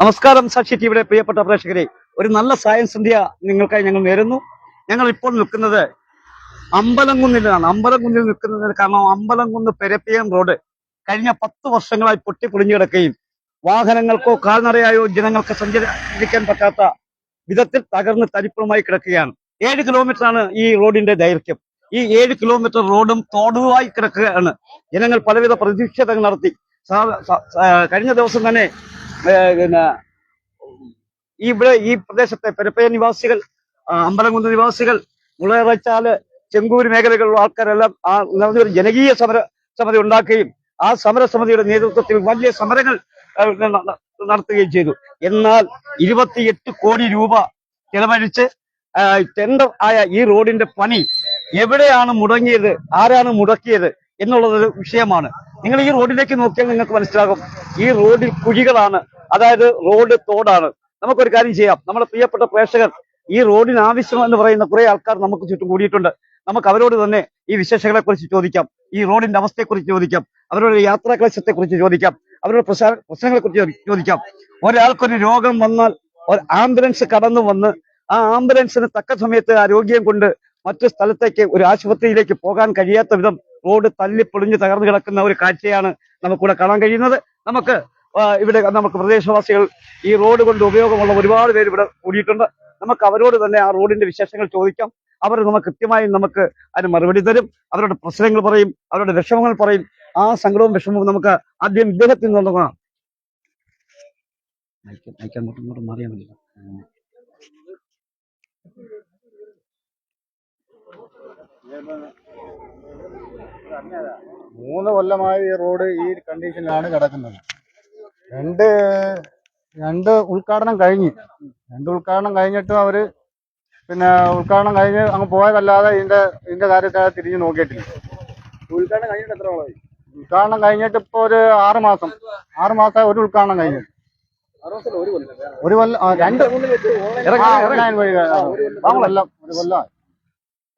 നമസ്കാരം സാക്ഷി ടിവിയുടെ പ്രിയപ്പെട്ട പ്രേക്ഷകരെ. ഒരു നല്ല സയൻസ് ഇന്ത്യ നിങ്ങൾക്കായി ഞങ്ങൾ നേരുന്നു. ഞങ്ങൾ ഇപ്പോൾ നിൽക്കുന്നത് അമ്പലംകുന്നിലാണ്. അമ്പലംകുന്നിൽ നിൽക്കുന്നതിന് കാരണം അമ്പലംകുന്ന് പെരപ്പിയം റോഡ് കഴിഞ്ഞ പത്ത് വർഷങ്ങളായി പൊട്ടി പൊളിഞ്ഞു കിടക്കുകയും വാഹനങ്ങൾക്കോ കാൽനടയായോ ജനങ്ങൾക്ക് സഞ്ചരിക്കാൻ പറ്റാത്ത വിധത്തിൽ തകർന്ന് തരിപ്പണമായി കിടക്കുകയാണ്. ഏഴ് കിലോമീറ്റർ ആണ് ഈ റോഡിന്റെ ദൈർഘ്യം. ഈ ഏഴ് കിലോമീറ്റർ റോഡും തോടുമായി കിടക്കുകയാണ്. ജനങ്ങൾ പലവിധ പ്രതിഷേധങ്ങൾ നടത്തി. കഴിഞ്ഞ ദിവസം തന്നെ പിന്നെ ഇവിടെ ഈ പ്രദേശത്തെ പെരപ്പയ നിവാസികൾ അമ്പലംകുന്ന് നിവാസികൾ മുളയറച്ചാൽ ചെങ്കൂര് മേഖലകളിലുള്ള ആൾക്കാരെല്ലാം ആ നിറഞ്ഞൊരു ജനകീയ സമര സമിതി ഉണ്ടാക്കുകയും ആ സമരസമിതിയുടെ നേതൃത്വത്തിൽ വലിയ സമരങ്ങൾ നടത്തുകയും ചെയ്തു. എന്നാൽ ഇരുപത്തിയെട്ട് കോടി രൂപ ചെലവഴിച്ച് ടെൻഡർ ആയ ഈ റോഡിന്റെ പണി എവിടെയാണ് മുടങ്ങിയത്? ആരാണ് മുടക്കിയത്? എന്നുള്ളത് ഒരു വിഷയമാണ്. നിങ്ങൾ ഈ റോഡിലേക്ക് നോക്കിയാൽ നിങ്ങൾക്ക് മനസ്സിലാകും. ഈ റോഡിൽ കുഴികളാണ്. അതായത് റോഡ് തോടാണ്. നമുക്കൊരു കാര്യം ചെയ്യാം. നമ്മുടെ പ്രിയപ്പെട്ട പ്രേക്ഷകർ ഈ റോഡിന് ആവശ്യം എന്ന് പറയുന്ന കുറെ ആൾക്കാർ നമുക്ക് ചുറ്റും കൂടിയിട്ടുണ്ട്. നമുക്ക് അവരോട് തന്നെ ഈ വിശേഷങ്ങളെ കുറിച്ച് ചോദിക്കാം. ഈ റോഡിന്റെ അവസ്ഥയെക്കുറിച്ച് ചോദിക്കാം. അവരുടെ യാത്രാ ക്ലേശത്തെ കുറിച്ച് ചോദിക്കാം. അവരുടെ പ്രശ്ന- പ്രശ്നങ്ങളെ കുറിച്ച് ചോദിക്കാം. ഒരാൾക്കൊരു രോഗം വന്നാൽ ഒരു ആംബുലൻസ് കടന്നു വന്ന് ആ ആംബുലൻസിന് തക്ക സമയത്ത് ആ രോഗിയെ കൊണ്ട് മറ്റു സ്ഥലത്തേക്ക് ഒരു ആശുപത്രിയിലേക്ക് പോകാൻ കഴിയാത്ത വിധം റോഡ് തല്ലിപ്പൊളിഞ്ഞ് തകർന്നു കിടക്കുന്ന ഒരു കാഴ്ചയാണ് നമുക്കിവിടെ കാണാൻ കഴിയുന്നത്. നമുക്ക് ഇവിടെ നമുക്ക് പ്രദേശവാസികൾ ഈ റോഡ് കൊണ്ട് ഉപയോഗമുള്ള ഒരുപാട് പേര് ഇവിടെ കൂടിയിട്ടുണ്ട്. നമുക്ക് അവരോട് തന്നെ ആ റോഡിന്റെ വിശേഷങ്ങൾ ചോദിക്കാം. അവർ നമുക്ക് കൃത്യമായി നമുക്ക് അതിന് മറുപടി തരും. അവരുടെ പ്രശ്നങ്ങൾ പറയും അവരുടെ വിഷമങ്ങൾ പറയും. ആ സങ്കടവും വിഷമവും നമുക്ക് ആദ്യം ഇദ്ദേഹത്തിൽ നിന്ന് തുടങ്ങാം മൈക്ക് അങ്ങോട്ടും ഇങ്ങോട്ടും മൂന്ന് കൊല്ലമായി ഈ റോഡ് ഈ കണ്ടീഷനിലാണ് കിടക്കുന്നത്. രണ്ട് രണ്ട് ഉദ്ഘാടനം കഴിഞ്ഞ്. രണ്ട് ഉദ്ഘാടനം കഴിഞ്ഞിട്ടും അവർ പിന്നെ ഉദ്ഘാടനം കഴിഞ്ഞ് അങ്ങ് പോയതല്ലാതെ ഇതിന്റെ ഇതിന്റെ കാര്യത്തെ തിരിഞ്ഞു നോക്കിയിട്ടില്ല. ഉദ്ഘാടനം കഴിഞ്ഞിട്ട് എത്ര നാളായി? ഉദ്ഘാടനം കഴിഞ്ഞിട്ട് ഇപ്പൊ ഒരു ആറ് മാസം. ആറ് മാസം ഒരു ഉദ്ഘാടനം കഴിഞ്ഞിട്ട് ഒരു കൊല്ലം. രണ്ട്. ഇറങ്ങാൻ വഴി വാങ്ങലെല്ലാം ഒരു കൊല്ലം.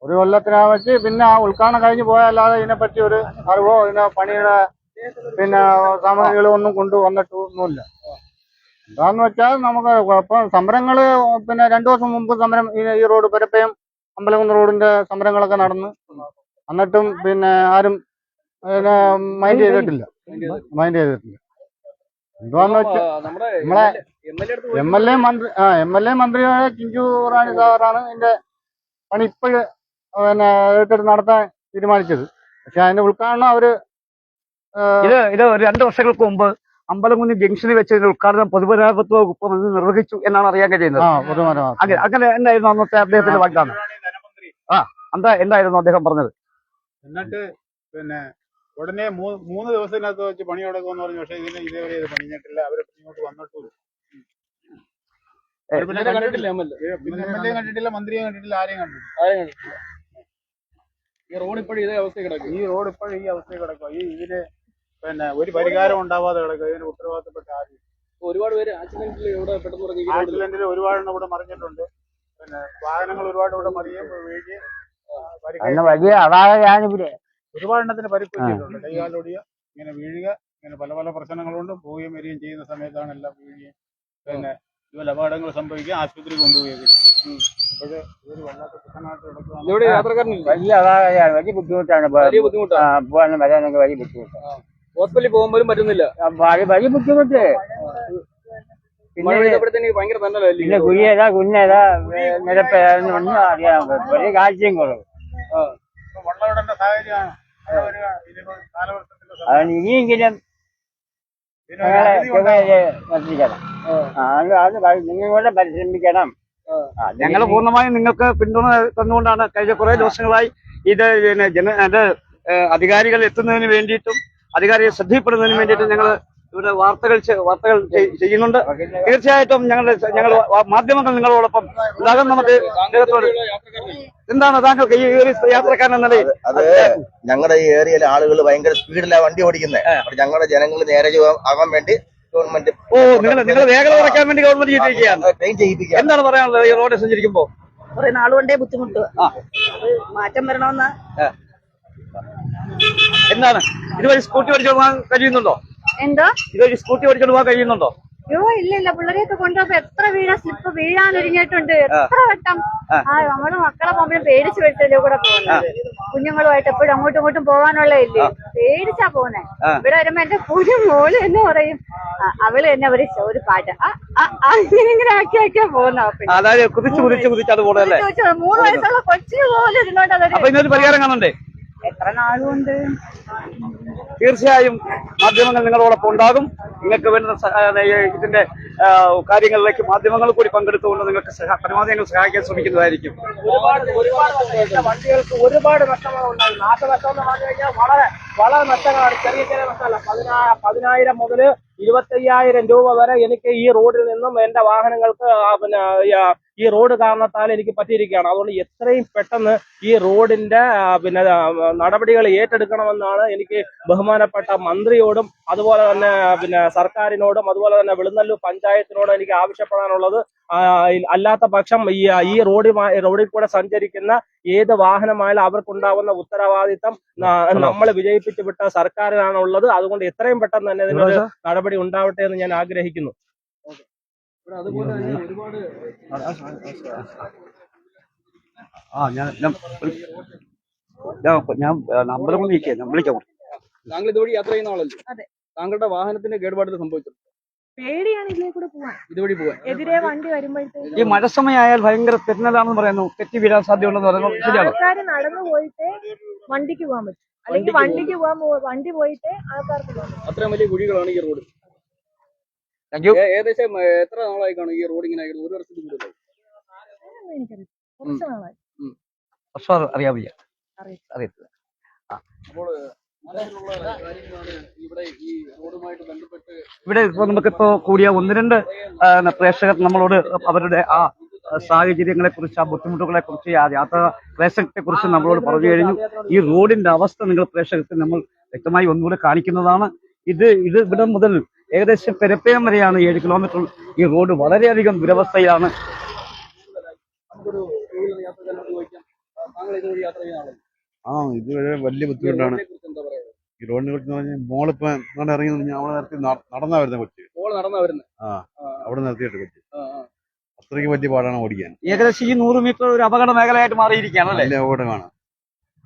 ഒരു കൊല്ലത്തിനാ വെച്ച് പിന്നെ ആ ഉദ്ഘാടനം കഴിഞ്ഞ് പോയല്ലാതെ ഇതിനെപ്പറ്റി ഒരു അറിവോ? ഇതിന്റെ പണിയുടെ പിന്നെ സാമഗ്രികളോ ഒന്നും കൊണ്ടുവന്നിട്ടൊന്നുമില്ല എന്താന്ന് വെച്ചാൽ നമുക്ക് ഇപ്പം സമരങ്ങൾ പിന്നെ രണ്ടു ദിവസം മുമ്പ് സമരം ഈ റോഡ് പെരപ്പയും അമ്പലകുന്ന് റോഡിന്റെ സമരങ്ങളൊക്കെ നടന്ന് എന്നിട്ടും പിന്നെ ആരും പിന്നെ മൈൻഡ് ചെയ്തിട്ടില്ല. മൈൻഡ് ചെയ്തിട്ടില്ല. എന്താന്ന് വെച്ചാൽ നമ്മളെ എം എൽ എ മന്ത്രി ആ എം എൽ എ മന്ത്രിയായ ചിഞ്ചു റാണി സാറാണ് ഇതിന്റെ പണി ഇപ്പോഴ് പിന്നെ ഏറ്റെടുത്ത് നടത്താൻ തീരുമാനിച്ചത്. പക്ഷെ അതിന്റെ ഉദ്ഘാടനം അവർ ഇത് ഇത് ഒരു രണ്ട് വർഷങ്ങൾക്ക് മുമ്പ് അമ്പലംകുന്ന് ജംഗ്ഷനിൽ വെച്ച് ഇതിന്റെ ഉദ്ഘാടനം പൊതുമരാമത്ത് വകുപ്പ് നിർവഹിച്ചു എന്നാണ് അറിയാൻ കഴിയുന്നത്. അങ്ങനെ അങ്ങനെ എന്തായിരുന്നു അന്നത്തെ അദ്ദേഹത്തിന്റെ വാഗ്ദാനം? ആ എന്താ എന്തായിരുന്നു അദ്ദേഹം പറഞ്ഞത്? എന്നിട്ട് പിന്നെ ഉടനെ മൂ- മൂന്ന് ദിവസത്തിനകത്ത് വെച്ച് പണി തുടങ്ങുമെന്ന് പറഞ്ഞു. പക്ഷേ ഇതിന് ഇതേവരെ ഇത് പണിഞ്ഞിട്ടില്ല. അവർ ഇങ്ങോട്ട് വന്നിട്ടുള്ളൂ കണ്ടിട്ടില്ല കണ്ടിട്ടില്ല മന്ത്രിയെ കണ്ടിട്ടില്ല. ആരെയും കണ്ടിട്ടില്ല. ഈ റോഡ് ഇപ്പോഴും ഇതേ അവസ്ഥ കിടക്കും. ഈ റോഡ് ഇപ്പോഴും ഈ അവസ്ഥ കിടക്കും. ഈ ഇതിന് പിന്നെ ഒരു പരിഹാരം ഉണ്ടാവാതെ കിടക്കും. ഇതിന് ഉത്തരവാദിത്തപ്പെട്ട ആരും? ഒരുപാട് പേര് ആക്സിഡന്റിൽ ഇവിടെ പെട്ടെന്ന് പറഞ്ഞു ആക്സിഡന്റിൽ ഒരുപാടെണ്ണം ഇവിടെ മറിഞ്ഞിട്ടുണ്ട്. പിന്നെ വാഹനങ്ങൾ ഒരുപാട് ഇവിടെ മറിയും വീഴുകയും വലിയ അതായത് ഒരുപാടെണ്ണത്തിന് പരിക്ക് പറ്റിയിട്ടുണ്ട്. കൈകാലൊടിയ ഇങ്ങനെ വീഴുക ഇങ്ങനെ പല പല പ്രശ്നങ്ങളുണ്ട്. പോവുകയും വരികയും ചെയ്യുന്ന സമയത്താണ് എല്ലാം വീഴുകയും പിന്നെ ഇതുപോലെ അപകടങ്ങൾ സംഭവിക്കുക ആശുപത്രി കൊണ്ടുപോവുകയൊക്കെ ഇവിടെ യാത്രക്കാരനില്ല? വലിയ അതായത് വലിയ ബുദ്ധിമുട്ടാണ് വലിയ ബുദ്ധിമുട്ടാണ് പോകാനും വരാനൊക്കെ വലിയ ബുദ്ധിമുട്ടാണ് ഹോസ്പിറ്റലിൽ പോകുമ്പോഴും പറ്റുന്നില്ല. വലിയ ബുദ്ധിമുട്ട്. പിന്നെ കുഴിയേതാ കുഞ്ഞേതാ നിരപ്പേതാന്ന് ഒന്നും അറിയാൻ വലിയ കാഴ്ചയും കുറവ്. അതാണ് ഇനിയെങ്കിലും ഞങ്ങളെ. നിർത്തിക്കണം അത് അത് പരി- നിങ്ങൾ കൂടെ പരിശ്രമിക്കണം ഞങ്ങൾ പൂർണമായും നിങ്ങൾക്ക് പിന്തുണ തന്നുകൊണ്ടാണ് കഴിഞ്ഞ കുറെ ദിവസങ്ങളായി ഇത് പിന്നെ ജന അധികാരികൾ എത്തുന്നതിന് വേണ്ടിയിട്ടും അധികാരികൾ ശ്രദ്ധയിൽപ്പെടുന്നതിന് വേണ്ടിയിട്ടും ഞങ്ങൾ ഇവിടെ വാർത്തകൾ വാർത്തകൾ ചെയ്- ചെയ്യുന്നുണ്ട്. തീർച്ചയായിട്ടും ഞങ്ങളുടെ ഞങ്ങൾ മാധ്യമങ്ങൾ നിങ്ങളോടൊപ്പം ഉണ്ടാകും നമുക്ക് എന്താണ് താങ്കൾക്ക് ഈ ഒരു യാത്രക്കാരൻ എന്ന നിലയിൽ? അത് ഞങ്ങളുടെ ഈ ഏരിയയിലെ ആളുകൾ ഭയങ്കര സ്പീഡിലാണ് വണ്ടി ഓടിക്കുന്നത് ഞങ്ങളുടെ ജനങ്ങൾ നേരെ ആകാൻ വേണ്ടി ഗവൺമെന്റ് ഓ നിങ്ങൾ നിങ്ങൾ വേഗത കുറയ്ക്കാൻ വേണ്ടി ഗവൺമെന്റ് ചെയ്തിരിക്കുകയാണ് ട്രെയിൻ എന്താണ് പറയാനുള്ളത്? ഈ റോഡ് സഞ്ചരിക്കുമ്പോ? കുറെ നാളുകൊണ്ടേ ബുദ്ധിമുട്ട്. മാറ്റം വരണമെന്ന്. എന്താണ്? ഇതുവഴി സ്കൂട്ടി ഓടിച്ചു പോകാൻ കഴിയുന്നുണ്ടോ? എന്തോ? ഇതുവരെ സ്കൂട്ടി ഓടിച്ചോണ്ട് പോകാൻ കഴിയുന്നുണ്ടോ? അയ്യോ ഇല്ല ഇല്ല പിള്ളേരെയൊക്കെ കൊണ്ടുപോകുമ്പോ എത്ര വീഴാ സ്ലിപ്പ് വീഴാൻ ഒരുങ്ങിയിട്ടുണ്ട് എത്ര വട്ടം. ആ. നമ്മൾ മക്കളെ പോകുമ്പോഴും പേടിച്ച് വെട്ടല്ലേ കൂടെ പോകുന്നത്? കുഞ്ഞുങ്ങളുമായിട്ട് എപ്പോഴും അങ്ങോട്ടും ഇങ്ങോട്ടും പോകാനുള്ള ഇല്ലേ? പേടിച്ചാ പോകുന്നേ. ഇവിടെ വരുമ്പോ എന്റെ കുഞ്ഞു മോൾ എന്ന് പറയും അവൾ തന്നെ ഒരു ഒരു പാട്ട്. അങ്ങനെ ഇങ്ങനെ ഇങ്ങനെ ആക്കി ആക്കിയാ പോകുന്ന? മൂന്ന് വയസ്സുള്ള കൊച്ചിന് പോലെ ഇരുന്നോണ്ട് അതൊരു പരിഹാരം കാണണ്ടേ? എത്ര നാളുകൊണ്ട്? തീർച്ചയായും മാധ്യമങ്ങൾ നിങ്ങളോടൊപ്പം ഉണ്ടാകും. നിങ്ങൾക്ക് വേണ്ട ഇതിന്റെ കാര്യങ്ങളിലേക്ക് മാധ്യമങ്ങൾ കൂടി പങ്കെടുത്തുകൊണ്ട് നിങ്ങൾക്ക് പരമാവധി ഞങ്ങൾ സഹായിക്കാൻ ശ്രമിക്കുന്നതായിരിക്കും. ഒരുപാട് ഒരുപാട് വണ്ടികൾക്ക് ഒരുപാട് ഉണ്ടായി നാശനഷ്ടം എന്ന് പറഞ്ഞു കഴിഞ്ഞാൽ വളരെ വളരെ നഷ്ടങ്ങളാണ്. ചെറിയ ചെറിയ നഷ്ടമല്ല. പതിനാ പതിനായിരം മുതൽ ഇരുപത്തയ്യായിരം രൂപ വരെ എനിക്ക് ഈ റോഡിൽ നിന്നും എന്റെ വാഹനങ്ങൾക്ക് പിന്നെ ഈ, റോഡ് കാരണത്താൽ എനിക്ക് പറ്റിയിരിക്കുകയാണ്. അതുകൊണ്ട് എത്രയും പെട്ടെന്ന് ഈ റോഡിന്റെ പിന്നെ നടപടികൾ ഏറ്റെടുക്കണമെന്നാണ് എനിക്ക് ബഹുമാനപ്പെട്ട മന്ത്രിയോടും അതുപോലെ തന്നെ പിന്നെ സർക്കാരിനോടും അതുപോലെ തന്നെ വെളുന്നല്ലൂർ പഞ്ചായത്തിനോടും എനിക്ക് ആവശ്യപ്പെടാനുള്ളത്. അല്ലാത്ത പക്ഷം ഈ ഈ റോഡിൽ റോഡിൽ കൂടെ സഞ്ചരിക്കുന്ന ഏത് വാഹനമായാലും അവർക്കുണ്ടാവുന്ന ഉത്തരവാദിത്തം നമ്മൾ വിജയിപ്പിച്ചു വിട്ട സർക്കാരിനാണുള്ളത്. അതുകൊണ്ട് എത്രയും പെട്ടെന്ന് തന്നെ ഇതിനൊരു നടപടി ഉണ്ടാവട്ടെ എന്ന് ഞാൻ ആഗ്രഹിക്കുന്നു. അതുപോലെ ഒരുപാട് ആ ഞാൻ ഞാൻ നമ്പർ ഞാൻ വിളിക്കാം. താങ്കൾ ഇതുവഴി യാത്ര ചെയ്യുന്ന ആളല്ലേ? അതെ. താങ്കളുടെ വാഹനത്തിന്റെ കേടുപാടുകൾ സംഭവിച്ചു പേടിയാണ് ഇതിലേ കൂടെ പോവാൻ. ഇതുവഴി പോവാൻ. എതിരെ വണ്ടി വരുമ്പോഴത്തേക്ക് ഈ മഴ സമയമായാൽ ഭയങ്കര തെന്നലാണെന്ന് പറയുന്നു. തെറ്റി വീഴാൻ സാധ്യതയുണ്ടെന്ന് പറയുന്നു. ശരിയാണോ? ആൾക്കാര് നടന്നു പോയിട്ട് വണ്ടിക്ക് പോകാൻ പറ്റും. അല്ലെങ്കിൽ വണ്ടിക്ക് പോവാൻ പോകാൻ പോ- വണ്ടി പോയിട്ട് ആൾക്കാർക്ക് പോകാൻ പറ്റും. അത്രയും വലിയ കുഴികളാണ് ഈ റോഡ് താങ്ക് യു ഏ- ഏകദേശം ഏ, എത്ര നാളായി കാണും ഈ റോഡ് ഇങ്ങനെ ആയിരുന്നു? ഒരു വർഷത്തിൽ കൂടുതലായി അതൊന്നും എനിക്കറിയില്ല. കുറച്ച് നാളായി. അറിയാൻ വയ്യ. അറിയില്ല. അറിയത്തില്ല. അപ്പോൾ ഇവിടെ ഈ റോഡുമായിട്ട് ബന്ധപ്പെട്ട് ഇവിടെ ഇപ്പോൾ നമുക്കിപ്പോ കൂടിയ ഒന്ന് രണ്ട് പ്രേക്ഷകർ നമ്മളോട് അവരുടെ ആ സാഹചര്യങ്ങളെ കുറിച്ച് ആ ബുദ്ധിമുട്ടുകളെ കുറിച്ച് ആ യാത്രാ പ്രേക്ഷകത്തെ കുറിച്ച് നമ്മളോട് പറഞ്ഞു കഴിഞ്ഞു. ഈ റോഡിന്റെ അവസ്ഥ നിങ്ങൾ പ്രേക്ഷകർക്ക് നമ്മൾ വ്യക്തമായി ഒന്നുകൂടെ കാണിക്കുന്നതാണ്. ഇത് ഇത് ഇവിടെ മുതൽ ഏകദേശം പെരപ്പയം വരെയാണ് ഏഴ് കിലോമീറ്റർ. ഈ റോഡ് വളരെയധികം ദുരവസ്ഥയിലാണ് ആ, താങ്കൾ ഇതുവഴി യാത്ര ചെയ്യുന്ന ആളല്ലേ ആ ഇത് വളരെ വലിയ ബുദ്ധിമുട്ടാണ് ഇതിനെ കുറിച്ച് എന്താ പറയുക ഈ റോഡിനെ കുറിച്ച് പറഞ്ഞാൽ മോളിപ്പോ ഇറങ്ങി നിന്ന് അവിടെ നിർത്തി നടന്നാ വരുന്ന കൊച്ച്. പോൾ നടന്നാ വരുന്നത് ആ അവിടെ നിർത്തിയിട്ട് കൊച്ച്. അത്രയ്ക്ക് വലിയ പാടാണ് ഓടിക്കാൻ. ഏകദേശം ഈ നൂറ് മീറ്റർ ഒരു അപകട മേഖലയായിട്ട് മാറിയിരിക്കുകയാണ് അല്ലേ? അപകടമാണ്.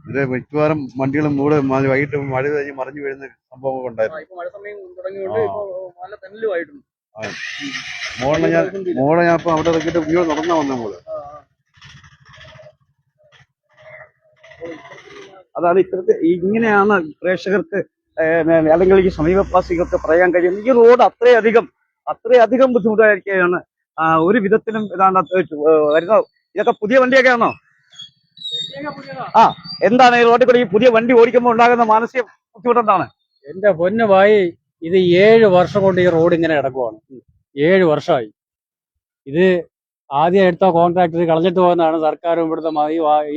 ഇത് മിക്കവാറും വണ്ടികളും മൂടെ വൈകിട്ട് മഴ കഴിഞ്ഞ് മറിഞ്ഞു വീഴുന്ന സംഭവം ആ, ഉണ്ടായിരുന്നു മഴ സമയം തുടങ്ങിയോണ്ട് മോളെ ഞാൻ മോളെ ഞാൻ ഇപ്പൊ അവിടെ ഇറക്കിയിട്ട് വീട് നടന്നാ വന്ന മോൾ. അതാണ് ഇത്തരത്തിൽ ഇങ്ങനെയാണ് പ്രേക്ഷകർക്ക് അല്ലെങ്കിൽ ഈ സമീപവാസികൾക്ക് പറയാൻ കഴിയുന്നത്. ഈ റോഡ് അത്രയധികം അത്രയധികം ബുദ്ധിമുട്ടായിരിക്കുകയാണ്. ഒരു വിധത്തിലും ഇതാണ് വരുന്ന ഇതൊക്കെ പുതിയ വണ്ടിയൊക്കെ ആണോ? ആ എന്താണ് ഈ റോഡിൽ കൂടെ ഈ പുതിയ വണ്ടി ഓടിക്കുമ്പോൾ ഉണ്ടാകുന്ന മാനസിക ബുദ്ധിമുട്ട് എന്താണ്? എന്റെ പൊന്നു ഭായി ഇത് ഏഴ് വർഷം കൊണ്ട് ഈ റോഡ് ഇങ്ങനെ കിടക്കുവാണ്. ഏഴ് വർഷമായി. ഇത് ആദ്യം എടുത്ത കോൺട്രാക്ടർ കളഞ്ഞിട്ട് പോകുന്നതാണ് സർക്കാരും ഇവിടുത്തെ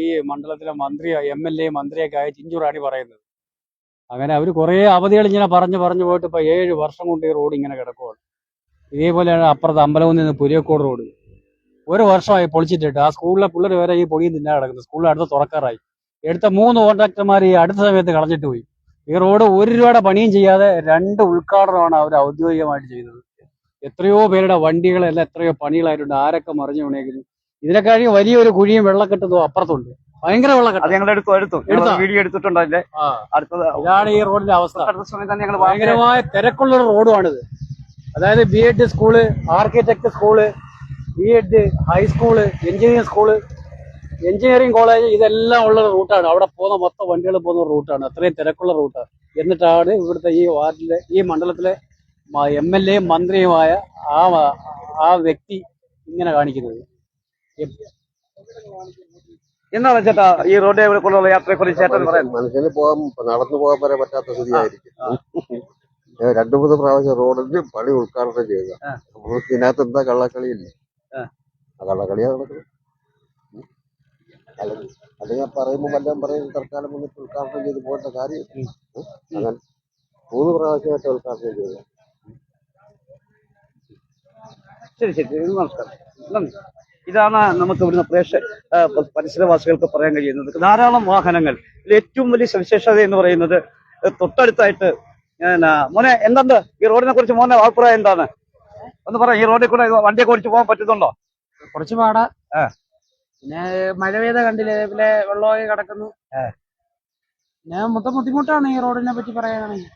ഈ മണ്ഡലത്തിലെ മന്ത്രി എം എൽ എ മന്ത്രിയൊക്കെ ആയ ചിഞ്ചുറാണി പറയുന്നത്. അങ്ങനെ അവർ കുറേ അവധികൾ ഇങ്ങനെ പറഞ്ഞു പറഞ്ഞു പോയിട്ട് ഇപ്പൊ ഏഴ് വർഷം കൊണ്ട് ഈ റോഡ് ഇങ്ങനെ കിടക്കുവാണ്. ഇതേപോലെയാണ് അപ്പുറത്ത് അമ്പലവും നിന്ന് പുരിയക്കോട് റോഡ്. ഒരു വർഷമായി പൊളിച്ചിട്ടിട്ട് ആ സ്കൂളിലെ പിള്ളേർ വരെ ഈ പൊടിയും തിന്നാൻ കിടക്കുന്നത് സ്കൂളിൽ അടുത്ത് തുറക്കാറായി. എടുത്ത മൂന്ന് കോൺട്രാക്ടർമാർ ഈ അടുത്ത സമയത്ത് കളഞ്ഞിട്ട് പോയി. ഈ റോഡ് ഒരു രൂപയുടെ പണിയും ചെയ്യാതെ രണ്ട് ഉദ്ഘാടനമാണ് അവർ ഔദ്യോഗികമായിട്ട് ചെയ്തത്. എത്രയോ പേരുടെ വണ്ടികളെല്ലാം എത്രയോ പണികളായിട്ടുണ്ട്. ആരൊക്കെ മറിഞ്ഞു വീണേക്കുന്നു. ഇതിനെക്കാളും വലിയൊരു കുഴിയും വെള്ളക്കെട്ടതും അപ്പുറത്തുണ്ട്. ഭയങ്കര വെള്ളക്കെട്ട്. ഞങ്ങൾ എടുത്തു എടുത്തു? വീഡിയോ എടുത്തിട്ടുണ്ട് അതിന്റെ ആ. അടുത്തത്. ഇതാണ് ഈ റോഡിന്റെ അവസ്ഥ. അടുത്ത സമയത്ത് ഞങ്ങൾ ഭയങ്കര ഭയങ്കരമായ തിരക്കുള്ള റോഡുമാണിത് അതായത് B Ed school architect school B Ed high school engineering school engineering college ഇതെല്ലാം ഉള്ള റൂട്ടാണ്. അവിടെ പോകുന്ന മൊത്തം വണ്ടികൾ പോകുന്ന റൂട്ടാണ്. അത്രയും തിരക്കുള്ള റൂട്ടാണ്. എന്നിട്ടാണ് ഇവിടുത്തെ ഈ വാർഡിലെ ഈ മണ്ഡലത്തിലെ എം എൽ എയും മന്ത്രിയുമായ ആ ആ വ്യക്തി ഇങ്ങനെ കാണിക്കുന്നത്. എന്താണ് ചേട്ടാ ഈ റോഡ് കൂടെയുള്ള യാത്രയെ കുറിച്ച് ചേട്ടൻ പറയാൻ? മനുഷ്യന് പോകാൻ നടന്നു പോകാൻ വരെ പറ്റാത്ത സ്ഥിതിയായിരിക്കും. രണ്ടു മൂന്ന് പ്രാവശ്യം റോഡിന്റെ പണി ഉദ്ഘാടനം ചെയ്ത ഇതിനകത്ത് എന്താ കള്ളക്കളിയില്ലേ? ആ. കള്ളക്കളിയാ നടക്കുന്നത്. അല്ലെങ്കിൽ അല്ലെങ്കിൽ പറയുമ്പോൾ വല്ലതും പറയും തൽക്കാലം വന്നിട്ട് ഉദ്ഘാടനം ചെയ്ത് പോകേണ്ട കാര്യം. അങ്ങനെ മൂന്ന് പ്രാവശ്യമായിട്ട് ഉദ്ഘാടനം ചെയ്തത് ശരി ശരി. നമസ്കാരം. നന്ദി. ഇതാണ് നമുക്ക് ഇവിടുന്ന് പ്രേക്ഷ പരിസരവാസികൾക്ക് പറയാൻ കഴിയുന്നത്. ധാരാളം വാഹനങ്ങൾ. ഏറ്റവും വലിയ സവിശേഷത എന്ന് പറയുന്നത് തൊട്ടടുത്തായിട്ട് മോനെ എന്തുണ്ട്? ഈ റോഡിനെ കുറിച്ച് മോനെ അഭിപ്രായം എന്താണ്? ഒന്ന് പറ ഈ റോഡിൽ കൂടെ വണ്ടിയെ കുറിച്ച് പോകാൻ പറ്റുന്നുണ്ടോ? കുറച്ച് പാടാ. പിന്നെ മഴ പെയ്ത കണ്ടില്ലേ പിന്നെ വെള്ളമായി കിടക്കുന്നു. പിന്നെ മൊത്തം ബുദ്ധിമുട്ടാണ് ഈ റോഡിനെ പറ്റി പറയാനാണെങ്കിൽ.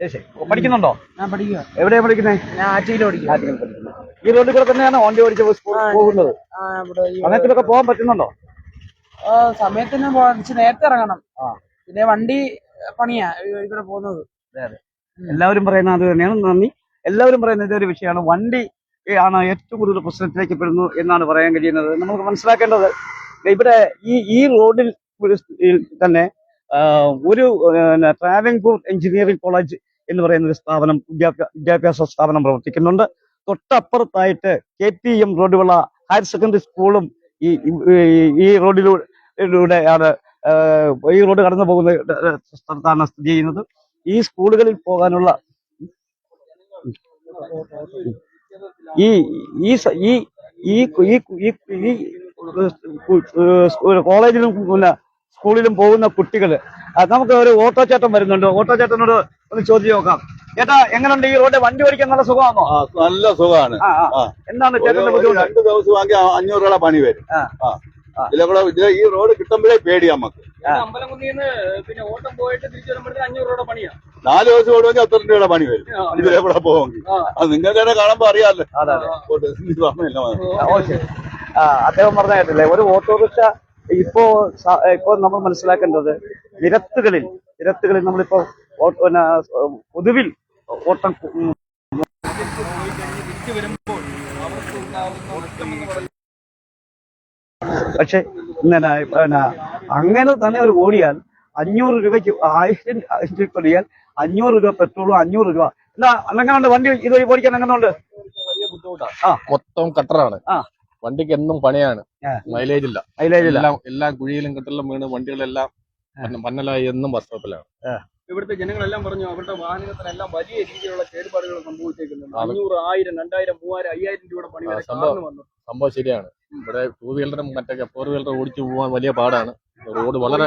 പഠിക്കുന്നുണ്ടോ? ഞാൻ പഠിക്കുക എവിടെയാ പഠിക്കുന്നേ? ഞാൻ ആറ്റിയിൽ പഠിക്കുക ഈ റോഡിൽ കൂടെ തന്നെയാണ് വണ്ടി ഓടിച്ച് പോകുന്നത്? ഇവിടെ സമയത്തിലൊക്കെ പോകാൻ പറ്റുന്നുണ്ടോ? സമയത്തിന് നേരത്തെ ഇറങ്ങണം. പിന്നെ വണ്ടി പണിയാ കൂടെ പോകുന്നത്. എല്ലാവരും പറയുന്ന അത് തന്നെയാണ്. നന്ദി. എല്ലാവരും പറയുന്ന ഇതൊരു വിഷയമാണ്. വണ്ടി ആണ് ഏറ്റവും കൂടുതൽ പ്രശ്നത്തിലേക്ക് പെടുന്നു എന്നാണ് പറയാൻ കഴിയുന്നത്. നമുക്ക് മനസ്സിലാക്കേണ്ടത് ഇവിടെ ഈ ഈ റോഡിൽ തന്നെ ഒരു ട്രാവൻകൂർ എഞ്ചിനീയറിംഗ് കോളേജ് എന്ന് പറയുന്ന ഒരു സ്ഥാപനം വിദ്യാഭ്യാ- വിദ്യാഭ്യാസ സ്ഥാപനം പ്രവർത്തിക്കുന്നുണ്ട് തൊട്ടപ്പുറത്തായിട്ട് കെ പി എം റോഡുള്ള ഹയർ സെക്കൻഡറി സ്കൂളും ഈ ഈ- റോഡിലൂടെ റോഡിലൂടെയാണ് ആ, ഈ റോഡ് കടന്നു പോകുന്ന സ്ഥലത്താണ് സ്ഥിതി ചെയ്യുന്നത് ഈ സ്കൂളുകളിൽ പോകാനുള്ള ഈ ഈ ഈ ഈ കോളേജിലും പിന്നെ സ്കൂളിലും പോകുന്ന കുട്ടികൾ. നമുക്ക് ഒരു ഓട്ടോ ചേട്ടൻ വരുന്നുണ്ട്. ഓട്ടോ ചേട്ടനോട് ഒന്ന് ചോദിച്ചു നോക്കാം. ചേട്ടാ എങ്ങനെയുണ്ട് ഈ റോഡ്? വണ്ടി ഓടിക്കാൻ നല്ല സുഖമാണോ? നല്ല സുഖമാണ്. എന്താണ് രണ്ടു ചേട്ടന്റെ ബുദ്ധിമുട്ട്? രണ്ട് ദിവസം വാങ്ങി അഞ്ഞൂറ് രൂപ പണി വരും. ഇതിലെ ഇതിലെ ഈ റോഡ് കിട്ടുമ്പോഴേ പേടി നമുക്ക്. പിന്നെ ഓട്ടം പോയിട്ട് തിരിച്ചു വരുമ്പോഴത്തേക്ക് അഞ്ഞൂറ് രൂപ പണിയാ. നാല് ദിവസം ഓടുമെങ്കിൽ അത്ര രൂപയുടെ പണി വരും. ഇതിലെ കൂടെ പോവെങ്കിൽ. ആ. അത് നിങ്ങൾക്ക് തന്നെ കാണുമ്പോ അറിയാമല്ലോ. അദ്ദേഹം പറഞ്ഞ കേട്ടില്ലേ ഒരു ഓട്ടോറിക്ഷ ഇപ്പോ ഇപ്പോ നമ്മൾ മനസ്സിലാക്കേണ്ടത് നിരത്തുകളിൽ നിരത്തുകളിൽ നമ്മളിപ്പോ പിന്നെ പൊതുവിൽ ഓട്ടം പക്ഷെ അങ്ങനെ തന്നെ ഒരു ഓടിയാൽ അഞ്ഞൂറ് രൂപയ്ക്ക് ആയിരം രൂപ ഓടിയാൽ അഞ്ഞൂറ് രൂപ പെട്രോളും അഞ്ഞൂറ് രൂപ എന്താ ഉണ്ട് വണ്ടി ഇത് ഓടിക്കാൻ അങ്ങനെ ഉണ്ട്. മൊത്തം കട്ടറാണ് ആ. വണ്ടിക്ക് എന്നും പണിയാണ്. മൈലേജ് ഇല്ല മൈലേജ് ഇല്ല എല്ലാം എല്ലാ കുഴിയിലും കെട്ടിലും വീണ് വണ്ടികളെല്ലാം പന്ന- പന്നലായി എന്നും ബസ് സ്റ്റോപ്പിലാണ് ഇവിടുത്തെ ജനങ്ങളെല്ലാം പറഞ്ഞു അവരുടെ വാഹനത്തിനെല്ലാം വലിയ രീതിയിലുള്ള കേടുപാടുകൾ സംഭവിച്ചേക്കുന്നുണ്ട്. അഞ്ഞൂറ് ആയിരം രണ്ടായിരം മൂവായിരം അയ്യായിരം രൂപയുടെ പണി വരെ കാരണം സംഭവം. വന്നു. സംഭവം ശരിയാണ്. ഇവിടെ ടൂ വീലറും മറ്റൊക്കെ ഫോർ വീലർ ഓടിച്ചു പോകാൻ വലിയ പാടാണ്. റോഡ് വളരെ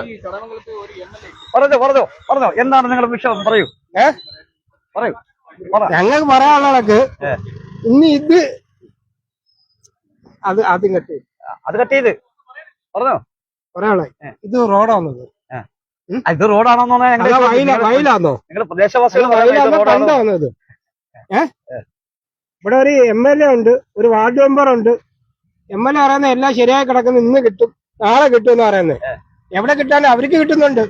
പറഞ്ഞോ പറഞ്ഞോ പറഞ്ഞോ. എന്താണ് നിങ്ങളുടെ വിഷയം പറയൂ. ഏ? പറയൂ. പറ. ഞങ്ങൾക്ക് പറയാനുള്ള ഇനി ഇന്ന് ഇത് അത് ആദ്യം കെട്ടി അത് കട്ട് ചെയ്ത്. പറഞ്ഞോ? ഒരാളെ ഇത് റോഡാണത്. ഇത് വയല വയലാന്നോ? നിങ്ങളുടെ പ്രദേശവാസികൾ അല്ല, പറയുന്നത് ഇത് വയലാന്നോ റോഡാണോ? കണ്ടാന്നത് ഏ. ഇവിടെ ഒരു എം എൽ എ ഉണ്ട് ഒരു വാർഡ് മെമ്പർ ഉണ്ട്. എം എൽ എ പറയുന്ന എല്ലാം ശരിയായി കിടക്കുന്നു ഇന്ന് കിട്ടും നാളെ കിട്ടും എന്ന് പറയുന്നത്. എവിടെ കിട്ടാനും അവർക്ക് കിട്ടുന്നുണ്ട്.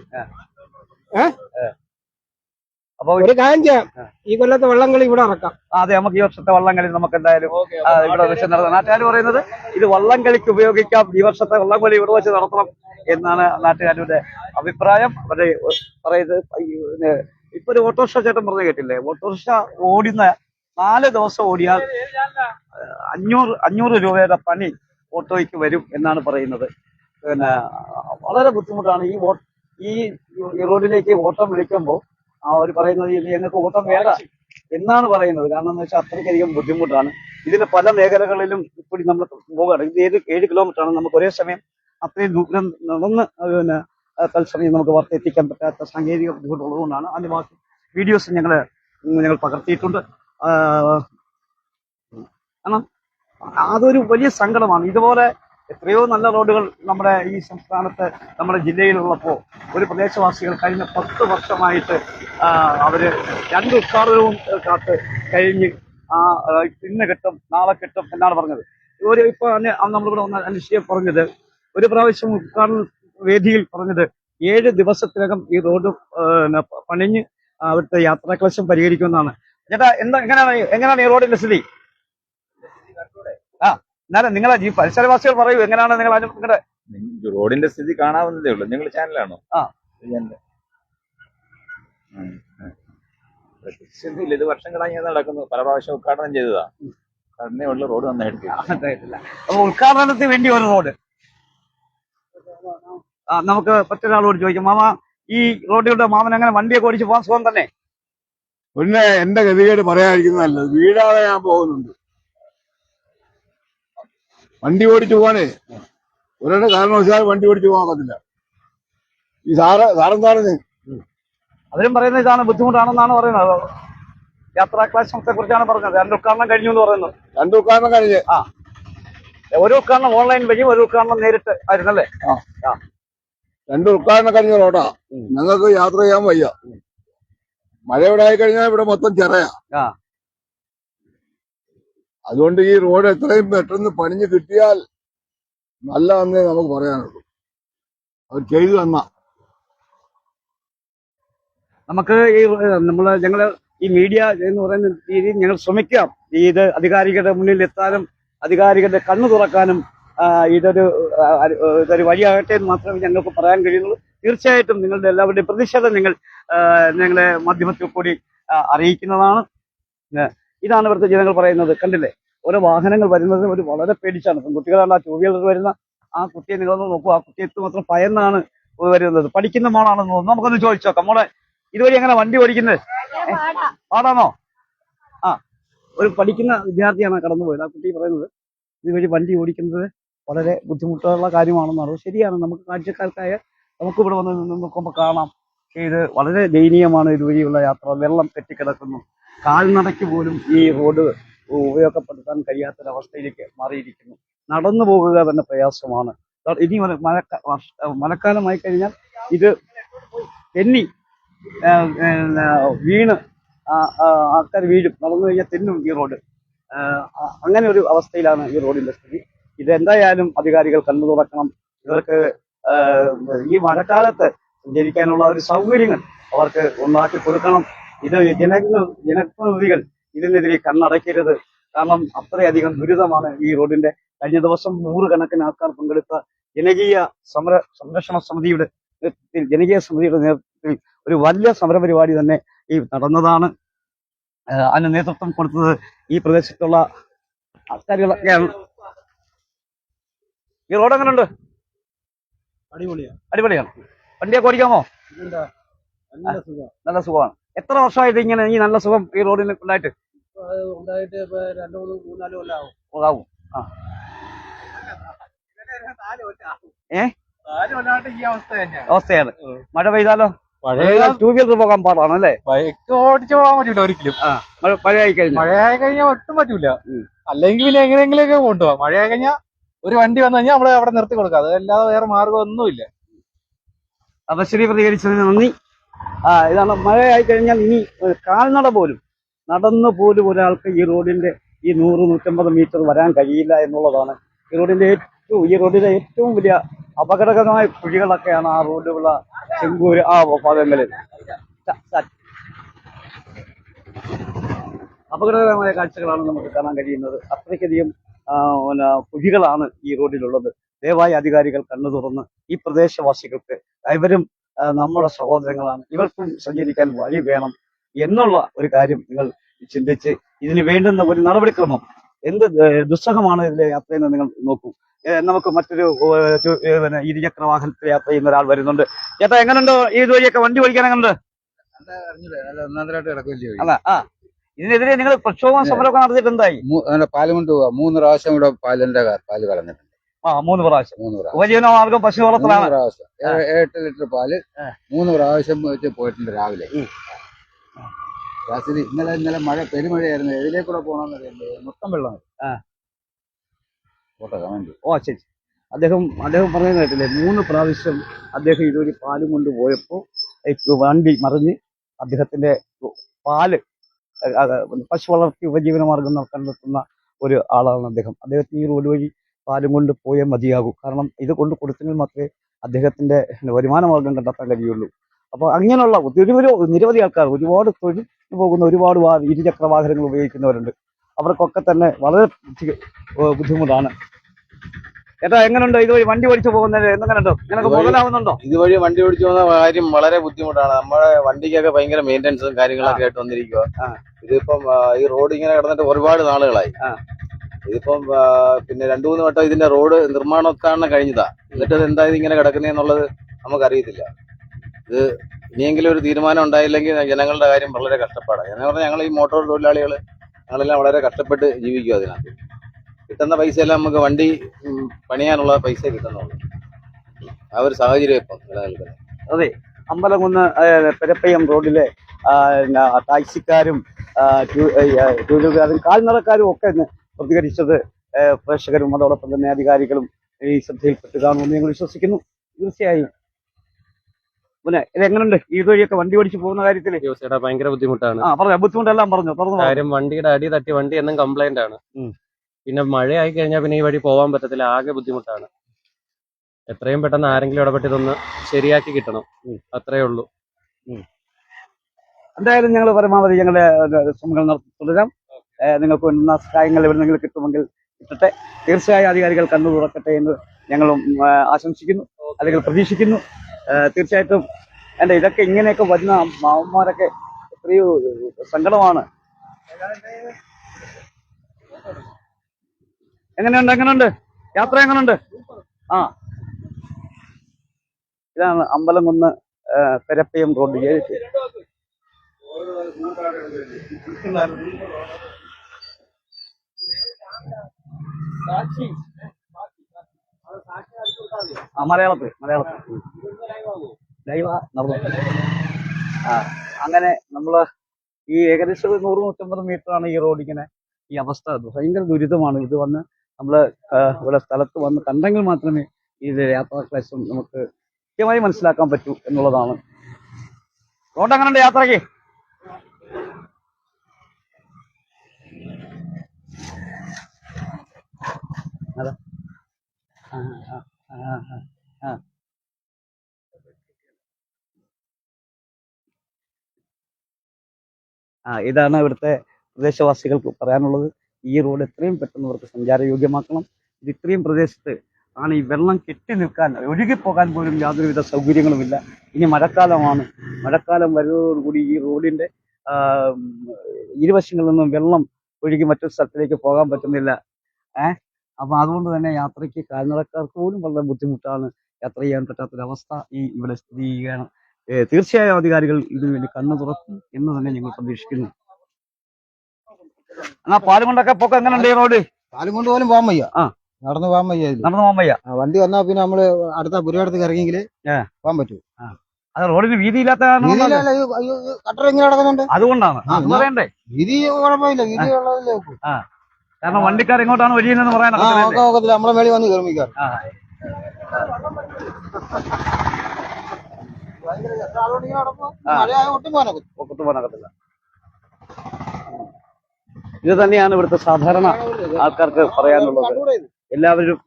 അപ്പൊ ഒരു കാര്യം ചെയ്യാം. ഈ കൊല്ലത്തെ വള്ളംകളി ഇവിടെ ഇറക്കാം അതെ നമുക്ക് ഈ വർഷത്തെ വള്ളംകളി നമുക്ക് എന്തായാലും ഇവിടെ വെച്ച് നടത്താം. നാട്ടുകാർ പറയുന്നത് ഇത് വള്ളംകളിക്ക് ഉപയോഗിക്കാം ഈ വർഷത്തെ വള്ളംകളി ഇവിടെ വെച്ച് നടത്തണം എന്നാണ് നാട്ടുകാരുടെ അഭിപ്രായം. അവരുടെ പറയുന്നത് ഇപ്പൊ ഒരു ഓട്ടോറിക്ഷ ചേട്ടൻ പറഞ്ഞു കേട്ടില്ലേ? ഓട്ടോറിക്ഷ ഓടുന്ന നാല് ദിവസം ഓടിയാൽ അഞ്ഞൂറ് അഞ്ഞൂറ് രൂപയുടെ പണി ഓട്ടോയ്ക്ക് വരും എന്നാണ് പറയുന്നത്. പിന്നെ വളരെ ബുദ്ധിമുട്ടാണ് ഈ ഈ ഈ റോഡിലേക്ക് ഓട്ടം വിളിക്കുമ്പോൾ അവർ പറയുന്നത് ഞങ്ങൾക്ക് ഓട്ടം വേണ്ട എന്നാണ് പറയുന്നത്. കാരണം എന്ന് വെച്ചാൽ അത്രയ്ക്കധികം ബുദ്ധിമുട്ടാണ്. ഇതിന് പല മേഖലകളിലും കൂടി നമ്മൾ പോവുകയാണ് ഇത് ഏഴ് ഏഴ് കിലോമീറ്റർ ആണ് നമുക്ക് ഒരേ സമയം അത്രയും ദൂരം നടന്ന് പിന്നെ ആ, തത്സമയം നമുക്ക് വാർത്ത എത്തിക്കാൻ പറ്റാത്ത സാങ്കേതിക ബുദ്ധിമുട്ടുള്ളതുകൊണ്ടാണ്. അതിന്റെ ബാക്കി വീഡിയോസ് ഞങ്ങൾ ഞങ്ങൾ പകർത്തിയിട്ടുണ്ട്. ആ, കാരണം അതൊരു വലിയ സങ്കടമാണ്. ഇതുപോലെ എത്രയോ നല്ല റോഡുകൾ നമ്മുടെ ഈ സംസ്ഥാനത്ത് നമ്മുടെ ജില്ലയിലുള്ളപ്പോൾ ഒരു പ്രദേശവാസികൾ കഴിഞ്ഞ പത്ത് വർഷമായിട്ട് ആ, അവർ രണ്ട് ഏഹ്, കാത്ത് കഴിഞ്ഞ് ആ ഇന്ന് കിട്ടും നാളെ കിട്ടും എന്നാണ് പറഞ്ഞത് ഒരു ഇപ്പൊ നമ്മളിവിടെ ഒന്ന് അന്വേഷിച്ച് പറഞ്ഞത് ഒരു പ്രാവശ്യം ഉദ്ഘാടന വേദിയിൽ പറഞ്ഞത് ഏഴ് ദിവസത്തിനകം ഈ റോഡ് പണിഞ്ഞ് അവിടുത്തെ യാത്രാക്ലേശം പരിഹരിക്കുമെന്നാണ് ചേട്ടാ എന്താ എങ്ങനെയാണ് എങ്ങനെയാണ് ഈ റോഡിന്റെ സ്ഥിതി ആ എന്നാലും നിങ്ങളെ ഈ പരിസരവാസികൾ പറയൂ എങ്ങനെയാണ് നിങ്ങൾ അതിന് റോഡിന്റെ സ്ഥിതി കാണാവുന്നതേ ഉള്ളൂ നിങ്ങൾ ചാനലാണോ ആ. ചാനൽ. പ്രത്യേകിച്ചൊന്നുമില്ല ഇത് വർഷങ്ങളായി ഞാൻ നടക്കുന്നു. പല പ്രാവശ്യം ഉദ്ഘാടനം ചെയ്തതാ. കടന്നേ ഉള്ള റോഡ് നന്നായിട്ട് അപ്പൊ ഉദ്ഘാടനത്തിന് വേണ്ടി ഒരു റോഡ്. ആ നമുക്ക് മറ്റൊരാളോട് ചോദിക്കാം. മാമ ഈ റോഡിലൂടെ മാമൻ അങ്ങനെ വണ്ടിയൊക്കെ ഓടിച്ച് പോകാൻ സുഖം തന്നെ? പിന്നെ എന്റെ ഗതികേട് പറയാതിരിക്കുന്നതല്ല നല്ലത്. വീഴാതെ ഞാൻ പോകുന്നുണ്ട്. വണ്ടി ഓടിച്ചു പോകാനേ. ഒരാളുടെ കാരണവശാൽ വണ്ടി ഓടിച്ചു പോകാൻ പറ്റില്ല ഈ സാറ് സാറെന്താണ് അവരും പറയുന്നത് ഇതാണ് ബുദ്ധിമുട്ടാണെന്നാണ് പറയുന്നത്. യാത്രാ ക്ലാശത്തെ കുറിച്ചാണ് പറഞ്ഞത്. രണ്ട് ഉദ്ഘാടനം കഴിഞ്ഞു എന്ന് പറയുന്നത് രണ്ട് ഉദ്ഘാടനം കഴിഞ്ഞ്. ആ. ഒരു ഉദ്ഘാടനം ഓൺലൈൻ വഴി ഒരു ഉദ്ഘാടനം നേരിട്ട് ആയിരുന്നല്ലേ? രണ്ട് ഉദ്ഘാടനം കഴിഞ്ഞ റോഡാ. ഞങ്ങൾക്ക് യാത്ര ചെയ്യാൻ വയ്യ. മഴ ഇവിടെ ആയി കഴിഞ്ഞാൽ ഇവിടെ മൊത്തം ചെറയാ. ആ. അതുകൊണ്ട് ഈ റോഡ് എത്രയും പെട്ടെന്ന് പണിഞ്ഞ് കിട്ടിയാൽ നല്ലതെന്നേ നമുക്ക് പറയാനുള്ളൂ. അവർ ചെയ്തു തന്ന. നമുക്ക് ഈ നമ്മൾ ഞങ്ങൾ ഈ മീഡിയ എന്ന് പറയുന്ന രീതിയിൽ ഞങ്ങൾ ശ്രമിക്കാം. ഇത് അധികാരികളുടെ മുന്നിൽ എത്താനും അധികാരികളുടെ കണ്ണു തുറക്കാനും ഇതൊരു ഇതൊരു വഴിയാകട്ടെ എന്ന് മാത്രമേ ഞങ്ങൾക്ക് പറയാൻ കഴിയുന്നുള്ളൂ. തീർച്ചയായിട്ടും നിങ്ങളുടെ എല്ലാവരുടെയും പ്രതിഷേധം നിങ്ങൾ ഞങ്ങളെ മാധ്യമത്തിൽ കൂടി അറിയിക്കുന്നതാണ്. ഇതാണ് ഇവിടുത്തെ ജനങ്ങൾ പറയുന്നത്. കണ്ടില്ലേ? ഓരോ വാഹനങ്ങൾ വരുന്നത് ഒരു വളരെ പേടിച്ചാണ്. പെൺകുട്ടികളാണ് ആ ടൂ വീലർ വരുന്ന ആ കുട്ടിയെ നിങ്ങളൊന്ന് നോക്കൂ. ആ കുട്ടി എത്തുമാത്രം ഭയന്നാണ് വരുന്നത്. പഠിക്കുന്ന മോളാണെന്ന് തോന്നുന്നു. നമുക്കൊന്ന് ചോദിച്ചോക്കാം മോളെ ഇതുവഴി എങ്ങനെ വണ്ടി ഓടിക്കുന്നത്? പാടാണോ? ആ ഒരു പഠിക്കുന്ന വിദ്യാർത്ഥിയാണ് കടന്നുപോയത്. ആ കുട്ടി പറയുന്നത് ഇതുവഴി വണ്ടി ഓടിക്കുന്നത് വളരെ ബുദ്ധിമുട്ടുള്ള കാര്യമാണെന്നാണ്. ശരിയാണ്. നമുക്ക് കാഴ്ചക്കാർക്കായ നമുക്ക് ഇവിടെ വന്ന് നിന്ന് നോക്കുമ്പോൾ കാണാം. ഇത് വളരെ ദയനീയമാണ് ഇതുവഴിയുള്ള യാത്ര. വെള്ളം കെട്ടിക്കിടക്കുന്നു. കാൽനടയ്ക്ക് പോലും ഈ റോഡ് ഉപയോഗപ്പെടുത്താൻ കഴിയാത്തൊരവസ്ഥയിലേക്ക് മാറിയിരിക്കുന്നു. നടന്നു പോകുക തന്നെ പ്രയാസമാണ്. ഇനി മഴക്കാല മഴക്ക മഴക്കാലമായി കഴിഞ്ഞാൽ ഇത് പിന്നെ വീണ് ആൾക്കാർ വീഴും. നടന്നു കഴിഞ്ഞാൽ തെന്നും ഈ റോഡ്. അങ്ങനെ ഒരു അവസ്ഥയിലാണ് ഈ റോഡിന്റെ സ്ഥിതി. ഇതെന്തായാലും അധികാരികൾ കണ്ണു തുറക്കണം ഇവർക്ക് ഈ മഴക്കാലത്ത് സഞ്ചരിക്കാനുള്ള ഒരു സൗകര്യങ്ങൾ അവർക്ക് ഉണ്ടാക്കി കൊടുക്കണം. ഇത് ജനങ്ങൾ ജനപ്രതിനിധികൾ ഇതിനെതിരെ കണ്ണടയ്ക്കരുത്. കാരണം അത്രയധികം ദുരിതമാണ് ഈ റോഡിന്റെ. കഴിഞ്ഞ ദിവസം നൂറുകണക്കിന് ആൾക്കാർ പങ്കെടുത്ത ജനകീയ സമര സംരക്ഷണ സമിതിയുടെ നേതൃത്വത്തിൽ ജനകീയ സമിതിയുടെ നേതൃത്വത്തിൽ ഒരു വലിയ സമരപരിപാടി തന്നെ ഈ നടന്നതാണ്. അതിന് നേതൃത്വം കൊടുത്തത് ഈ പ്രദേശത്തുള്ള ആൾക്കാരുകളൊക്കെയാണ് ഈ റോഡ് എങ്ങനെ ഉണ്ട് അടിപൊളിയാണ് വണ്ടിയൊക്കെ ഓടിക്കാമോ? നല്ല സുഖം. നല്ല സുഖമാണ്. എത്ര വർഷമായിട്ട് ഇങ്ങനെ ഈ നല്ല സുഖം ഈ റോഡിന് ഉണ്ടായിട്ട്? ഉണ്ടായിട്ട് രണ്ടു മൂന്ന് മൂന്നാൽ ആ. ഏ? അവസ്ഥയാണ്. മഴ പെയ്താലോ? പഴയ ടൂ വീലർ പോകാൻ പാടാണ് അല്ലേ ബൈക്ക് ഓടിച്ചു പോകാൻ പറ്റൂല ഒരിക്കലും. മഴയായി കഴിഞ്ഞാൽ മഴയായി കഴിഞ്ഞാൽ ഒട്ടും പറ്റൂല. അല്ലെങ്കിൽ പിന്നെ എങ്ങനെയെങ്കിലൊക്കെ കൊണ്ടുപോകാം. മഴയായി കഴിഞ്ഞാൽ ഒരു വണ്ടി വന്നു കഴിഞ്ഞാൽ നമ്മളെ അവിടെ നിർത്തി കൊടുക്കാം. അതല്ലാതെ വേറെ മാർഗം ഒന്നുമില്ല അപ്പൊ ശരി പ്രതികരിച്ചതിന് നന്ദി. ആ ഇതാണ് മഴയായി കഴിഞ്ഞാൽ ഇനി കാൽനട പോലും നടന്നു പോലും ഒരാൾക്ക് ഈ റോഡിന്റെ ഈ നൂറ് നൂറ്റമ്പത് മീറ്റർ വരാൻ കഴിയില്ല എന്നുള്ളതാണ് ഈ റോഡിന്റെ ഏറ്റവും ഈ റോഡിലെ ഏറ്റവും വലിയ അപകടകരമായ കുഴികളൊക്കെയാണ് ആ റോഡിലുള്ള ചെങ്കൂര് ആ ഭാഗങ്ങളിൽ അപകടകരമായ കാഴ്ചകളാണ് നമുക്ക് കാണാൻ കഴിയുന്നത്. അത്രയ്ക്കധികം പിന്നെ കുഴികളാണ് ഈ റോഡിലുള്ളത്. ദയവായി അധികാരികൾ കണ്ണു തുറന്ന് ഈ പ്രദേശവാസികൾക്ക് ഇവരും നമ്മുടെ സഹോദരങ്ങളാണ്. ഇവർക്കും സഞ്ചരിക്കാൻ വഴി വേണം എന്നുള്ള ഒരു കാര്യം നിങ്ങൾ ചിന്തിച്ച് ഇതിന് വേണ്ടുന്ന ഒരു നടപടിക്രമം എന്ത് ദുസ്സഹമാണ് ഇതിലെ യാത്രയെന്ന് നിങ്ങൾ നോക്കൂ. നമുക്ക് മറ്റൊരു പിന്നെ ഇരുചക്ര വാഹനത്തിൽ യാത്ര ചെയ്യുന്ന ഒരാൾ വരുന്നുണ്ട്. ചേട്ടാ എങ്ങനെയുണ്ടോ ഈ വഴിയൊക്കെ വണ്ടി ഓടിക്കാൻ എങ്ങനെയുണ്ട് അല്ല ആ. ഇതിനെതിരെ നിങ്ങൾ പ്രക്ഷോഭം സമരമൊക്കെ നടത്തിയിട്ട് എന്തായി? പാൽ പോവാ. മൂന്ന് പ്രാവശ്യം ഇവിടെ പാലിന്റെ പാൽ കളഞ്ഞിട്ടുണ്ട്. ആ മൂന്ന് പ്രാവശ്യം. മൂന്ന് പ്രാവശ്യം. ഉപജീവന മാർഗം പശു വളർത്തലാണ് പ്രാവശ്യം. എട്ട് ലിറ്റർ പാൽ മൂന്ന് പ്രാവശ്യം വെച്ച് പോയിട്ടുണ്ട് രാവിലെ. രാത്രി ഇന്നലെ ഇന്നലെ മഴ പെരുമഴയായിരുന്നു. എതിലേക്കൂടെ പോകണമെന്നറിയില്ല മൊത്തം വെള്ളം. ആ. പോട്ടെ കമന്റ് ഓ ശരി. അദ്ദേഹം അദ്ദേഹം പറഞ്ഞു കേട്ടില്ലേ? മൂന്ന് പ്രാവശ്യം അദ്ദേഹം ഇതൊരു പാലും കൊണ്ട് പോയപ്പോൾ വണ്ടി മറിഞ്ഞ് അദ്ദേഹത്തിന്റെ പാൽ പശു വളർത്തി ഉപജീവന മാർഗം കണ്ടെത്തുന്ന ഒരു ആളാണ് അദ്ദേഹം. അദ്ദേഹത്തിന് ഈ റോഡ് വഴി പാലും കൊണ്ട് പോയേ മതിയാകൂ. കാരണം ഇത് കൊണ്ട് കൊടുത്തെങ്കിൽ മാത്രമേ അദ്ദേഹത്തിന്റെ വരുമാന മാർഗം കണ്ടെത്താൻ കഴിയുള്ളൂ. അപ്പോൾ അങ്ങനെയുള്ള ഒരു നിരവധി ആൾക്കാർ ഒരുപാട് തൊഴിൽ പോകുന്ന ഒരുപാട് ഇരുചക്ര വാഹനങ്ങൾ ഉപയോഗിക്കുന്നവരുണ്ട്. അവർക്കൊക്കെ തന്നെ വളരെ ബുദ്ധിമുട്ടാണ്. ചേട്ടാ എങ്ങനെയുണ്ട് ഇതുവഴി വണ്ടി ഓടിച്ചു പോകുന്നത് എങ്ങനെയുണ്ടോ നിനക്ക് മുതലാവുന്നുണ്ടോ ഇതുവഴി വണ്ടി ഓടിച്ചു പോകുന്ന കാര്യം വളരെ ബുദ്ധിമുട്ടാണ്. നമ്മുടെ വണ്ടിക്കൊക്കെ ഭയങ്കര മെയിന്റനൻസും കാര്യങ്ങളൊക്കെ ആയിട്ട് വന്നിരിക്കുക ഇതിപ്പം ഈ റോഡ് ഇങ്ങനെ കിടന്നിട്ട് ഒരുപാട് നാളുകളായി. ഇതിപ്പം പിന്നെ രണ്ടു മൂന്ന് വട്ടം ഇതിന്റെ റോഡ് നിർമ്മാണോദ്ഘാടനം കഴിഞ്ഞതാ. എന്നിട്ട് എന്താ ഇത് ഇങ്ങനെ കിടക്കുന്നതെന്നുള്ളത് നമുക്കറിയത്തില്ല. ഇത് ഇനിയെങ്കിലും ഒരു തീരുമാനം ഉണ്ടായില്ലെങ്കിൽ ജനങ്ങളുടെ കാര്യം വളരെ കഷ്ടപ്പാടാണ് എന്ന് പറഞ്ഞാൽ ഞങ്ങൾ ഈ മോട്ടോർ തൊഴിലാളികൾ ഞങ്ങളെല്ലാം വളരെ കഷ്ടപ്പെട്ട് ജീവിക്കും അതിനകത്ത്. കിട്ടുന്ന എല്ലാം നമുക്ക് വണ്ടി പണിയാനുള്ള പൈസ കിട്ടുന്നുള്ളൂ. ആ ഒരു സാഹചര്യം ഇപ്പം നിലനിൽക്കുന്നത്. അതെ അമ്പലംകുന്ന് പെരപ്പയ്യം റോഡിലെ ടാക്സിക്കാരും ടൂ- കാൽനടക്കാരും ഒക്കെ പ്രതികരിച്ചത് പ്രേക്ഷകരും അതോടൊപ്പം തന്നെ അധികാരികളും ഈ ശ്രദ്ധയിൽപ്പെട്ട് കാണുമെന്ന് ഞങ്ങൾ വിശ്വസിക്കുന്നു. തീർച്ചയായും പിന്നെ ഈ വഴിയൊക്കെ വണ്ടി ഓടിച്ച് പോകുന്ന കാര്യത്തിൽ? ചേട്ടാ ഭയങ്കര ബുദ്ധിമുട്ടാണ്. ആ പറഞ്ഞു. ബുദ്ധിമുട്ടെല്ലാം പറഞ്ഞു. കാര്യം വണ്ടിയുടെ അടി തട്ടി വണ്ടി എന്നും കംപ്ലൈന്റ് ആണ്. പിന്നെ മഴയായി കഴിഞ്ഞാൽ പിന്നെ ഈ വഴി പോവാൻ പറ്റത്തില്ല. ആകെ ബുദ്ധിമുട്ടാണ്. എത്രയും പെട്ടെന്ന് ആരെങ്കിലും ഇടപെട്ട് ഇതൊന്ന് ശരിയാക്കി കിട്ടണം. അത്രേ ഉള്ളൂ. എന്തായാലും ഞങ്ങൾ പരമാവധി ഞങ്ങളുടെ ശ്രമങ്ങൾ നടത്തി തുടരാം. നിങ്ങൾക്ക് വേണ്ടുന്ന സഹായങ്ങൾ നിങ്ങൾ കിട്ടുമെങ്കിൽ കിട്ടട്ടെ. തീർച്ചയായും അധികാരികൾ കണ്ണു തുറക്കട്ടെ എന്ന് ഞങ്ങളും ആശംസിക്കുന്നു. അല്ലെങ്കിൽ പ്രതീക്ഷിക്കുന്നു. തീർച്ചയായിട്ടും എന്റെ ഇതൊക്കെ ഇങ്ങനെയൊക്കെ വരുന്ന മാവന്മാരൊക്കെ എത്രയോ സങ്കടമാണ്. എങ്ങനെയുണ്ട് എങ്ങനെയുണ്ട്? യാത്ര എങ്ങനെയുണ്ട്? ആ. ഇതാണ് അമ്പലംകുന്ന് ഏഹ്, പെരപ്പയം റോഡ്. ഏഴ് ആ മലയാളത്തിൽ മലയാളത്തിൽ. ആ അങ്ങനെ നമ്മൾ ഈ ഏകദേശം നൂറ് നൂറ്റമ്പത് മീറ്റർ ആണ് ഈ റോഡ് ഇങ്ങനെ ഈ അവസ്ഥ. ഭയങ്കര ദുരിതമാണ്. ഇത് വന്ന് നമ്മൾ ഇവിടെ സ്ഥലത്ത് വന്ന് കണ്ടെങ്കിൽ മാത്രമേ ഇത് യാത്രാ ക്ലേശം നമുക്ക് കൃത്യമായി മനസ്സിലാക്കാൻ പറ്റൂ എന്നുള്ളതാണ്. റോഡ് അങ്ങനെ യാത്രയ്ക്ക്? അതാ. ആ ആ. ആ ഇതാണ് ഇവിടുത്തെ പ്രദേശവാസികൾക്ക് പറയാനുള്ളത്. ഈ റോഡ് എത്രയും പെട്ടെന്ന് അവർക്ക് സഞ്ചാരയോഗ്യമാക്കണം. ഇത് ഇത്രയും പ്രദേശത്ത് ആണ് ഈ വെള്ളം കെട്ടി നിൽക്കാൻ ഒഴുകിപ്പോകാൻ പോലും യാതൊരുവിധ സൗകര്യങ്ങളുമില്ല. ഇനി മഴക്കാലമാണ്. മഴക്കാലം വരുന്നതോടുകൂടി ഈ ഉം, ഇരുവശങ്ങളിൽ നിന്നും വെള്ളം ഒഴുകി മറ്റൊരു സ്ഥലത്തിലേക്ക് പോകാൻ പറ്റുന്നില്ല. ഏഹ് അപ്പൊ അതുകൊണ്ട് തന്നെ യാത്രയ്ക്ക് കാൽനടക്കാർക്ക് പോലും വളരെ ബുദ്ധിമുട്ടാണ് യാത്ര ചെയ്യാൻ പറ്റാത്തൊരവസ്ഥ ഈ ഇവിടെ സ്ഥിതി ചെയ്യുകയാണ് തീർച്ചയായും അധികാരികൾ ഇതിനു വേണ്ടി കണ്ണു തുറക്കും എന്ന് തന്നെ ഞങ്ങൾ പ്രതീക്ഷിക്കുന്നു. എന്നാ പാലുകൊണ്ടൊക്കെ പോക്ക് എങ്ങനെയുണ്ട് റോഡ്? പാലും കൊണ്ട് പോലും പോകാൻ വയ്യ. ആ. നടന്നു പോകാൻ വയ്യ. നടന്നു പോകാൻ വയ്യ? വണ്ടി വന്നാ പിന്നെ നമ്മൾ അടുത്ത പുരയിടത്തേക്ക് ഇറങ്ങിയെങ്കിൽ പോവാൻ പോകാൻ പറ്റൂ. അത് റോഡിന് വീതിയില്ലാത്ത കട്ടർ നടക്കുന്നുണ്ട്. അതുകൊണ്ടാണ്. വീതി കുഴപ്പമില്ല വീതി ഉള്ളതല്ലേ ഒക്കൂ. കാരണം വണ്ടിക്കാർ എങ്ങോട്ടാണ് ഒഴിയുന്നതെന്ന് നോക്കാൻ നോക്കത്തില്ല നമ്മളെ മേളിൽ വന്ന് മഴയായ ഒട്ടും പോകാനൊക്കത്തില്ല ഇത് തന്നെയാണ് ഇവിടുത്തെ സാധാരണ ആൾക്കാർക്ക് പറയാനുള്ളത്. എല്ലാവരും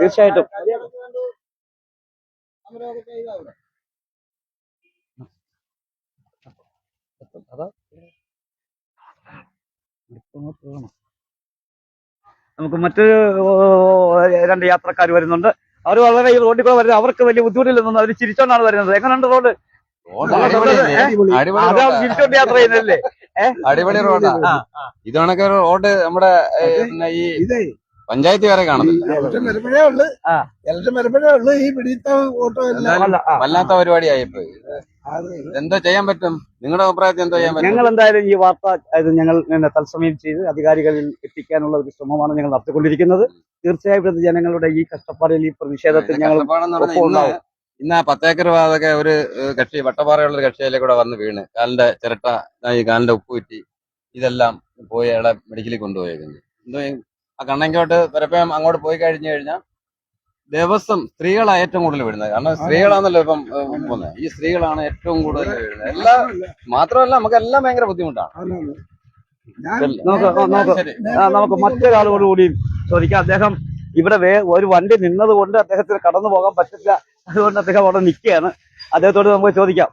തീർച്ചയായിട്ടും. അതാ. നമുക്ക് മറ്റ് രണ്ട് യാത്രക്കാർ വരുന്നുണ്ട്. അവർ വളരെ ഈ റോഡിൽ കൂടെ വരുന്നത് അവർക്ക് വലിയ ബുദ്ധിമുട്ടില്ലെന്നും അവർ ചിരിച്ചോണ്ടാണ് വരുന്നത്. എങ്ങനെയുണ്ട് റോഡ്? ചിരിച്ചോണ്ട് യാത്ര ചെയ്യുന്നല്ലേ അടിപൊളി റോഡാ. ആ, റോഡ് നമ്മുടെ ഈ പഞ്ചായത്ത് വരെ കാണുന്നുണ്ട് ഇലക്ഷൻ വരുമ്പോഴേ ഉള്ളു. ഈ പിടിത്ത. വല്ലാത്ത പരിപാടിയായിപ്പോയി എന്തോ ചെയ്യാൻ പറ്റും? നിങ്ങളുടെ അഭിപ്രായത്തിൽ എന്തോ ചെയ്യാൻ പറ്റും? ഞങ്ങൾ എന്തായാലും ഈ വാർത്ത അതായത് ഞങ്ങൾ തത്സമയം ചെയ്ത് അധികാരികളിൽ എത്തിക്കാനുള്ള ഒരു ശ്രമമാണ് ഞങ്ങൾ നടത്തിക്കൊണ്ടിരിക്കുന്നത്. തീർച്ചയായും ഇത് ജനങ്ങളുടെ ഈ കഷ്ടപ്പാടിൽ ഈ പ്രതിഷേധത്തിൽ ഞങ്ങൾ ഇന്ന് ആ പത്തേക്കർ വാതക ഒരു കക്ഷി വട്ടപ്പാറയുള്ള ഒരു കക്ഷിയിലെ കൂടെ വന്ന് വീണ്. കാലിന്റെ ചിരട്ട ഈ കാലിന്റെ ഉപ്പ് കുറ്റി ഇതെല്ലാം പോയി അയാളെ മെഡിക്കലിൽ കൊണ്ടുപോയേക്കുന്നത് എന്തോ ആ കണ്ണങ്കോട്ട് പരപ്പയം അങ്ങോട്ട് പോയി കഴിഞ്ഞു കഴിഞ്ഞാൽ ദിവസം സ്ത്രീകളാണ് ഏറ്റവും കൂടുതൽ വീഴുന്നത് കാരണം സ്ത്രീകളാണല്ലോ ഇപ്പം പോകുന്നത് ഈ സ്ത്രീകളാണ് ഏറ്റവും കൂടുതൽ വീഴുന്നത് എല്ലാ മാത്രമല്ല നമുക്ക് എല്ലാം ഭയങ്കര ബുദ്ധിമുട്ടാണ്. നമുക്ക് നമുക്ക് മറ്റൊരാളോട് കൂടി ചോദിക്കാം. അദ്ദേഹം ഇവിടെ വേ ഒരു വണ്ടി നിന്നത് കൊണ്ട് അദ്ദേഹത്തിന് കടന്നു പോകാൻ പറ്റില്ല. അതുകൊണ്ട് അദ്ദേഹം അവിടെ നിൽക്കുകയാണ്. അദ്ദേഹത്തോട് നമുക്ക് ചോദിക്കാം.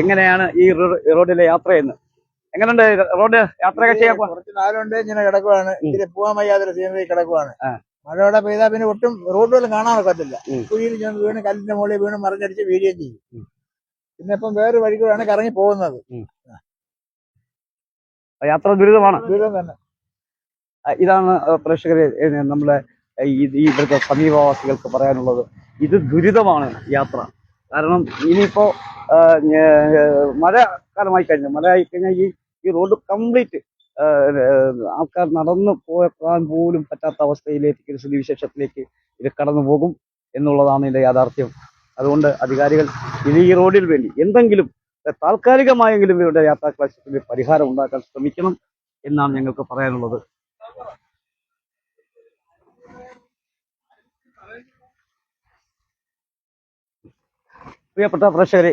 എങ്ങനെയാണ് ഈ റോഡിലെ റോഡിലെ യാത്രയെന്ന് എങ്ങനെയുണ്ട് റോഡ് യാത്രയൊക്കെ ചെയ്യാൻ കുറച്ച് നാലുണ്ട് ഇങ്ങനെ കിടക്കുവാണ്. ഇതിൽ പോകാൻ വയ്യാത്തൊരു സീനറി കിടക്കുവാണ്. മഴയോടെ പെയ്താ പിന്നെ ഒട്ടും റോഡ് പോലും കാണാൻ ഒക്കത്തില്ല. ഉം. കുഴിയിൽ ചെന്ന് വീണ് കല്ലിന്റെ മുകളിൽ വീണ് മറിഞ്ഞടിച്ച് വീഴുകയും ചെയ്യും. പിന്നെ ഇപ്പം വേറൊരു വഴി കൂടെയാണ് കറങ്ങി പോകുന്നത്. യാത്ര ദുരിതമാണ്. ദുരിതം തന്നെ. ഇതാണ് പ്രേക്ഷകരെ നമ്മളെ ഈ ഇവിടുത്തെ സമീപവാസികൾക്ക് പറയാനുള്ളത്. ഇത് ദുരിതമാണ് യാത്ര. കാരണം ഇനിയിപ്പോ മഴ കാലമായി കഴിഞ്ഞു. മഴ ആയി കഴിഞ്ഞാൽ ഈ ഈ റോഡ് കംപ്ലീറ്റ് ആൾക്കാർ നടന്നു പോകാൻ പോലും പറ്റാത്ത അവസ്ഥയിലേക്ക് ഒരു സ്ഥിതിവിശേഷത്തിലേക്ക് ഇത് കടന്നു പോകും എന്നുള്ളതാണ് ഇതിന്റെ യാഥാർത്ഥ്യം. അതുകൊണ്ട് അധികാരികൾ ഇനി ഈ റോഡിൽ വേണ്ടി എന്തെങ്കിലും താൽക്കാലികമായെങ്കിലും ഇവരുടെ യാത്രാക്ലേശത്തിന് പരിഹാരം ഉണ്ടാക്കാൻ ശ്രമിക്കണം എന്നാണ് ഞങ്ങൾക്ക് പറയാനുള്ളത്. പ്രിയപ്പെട്ട പ്രേക്ഷകരെ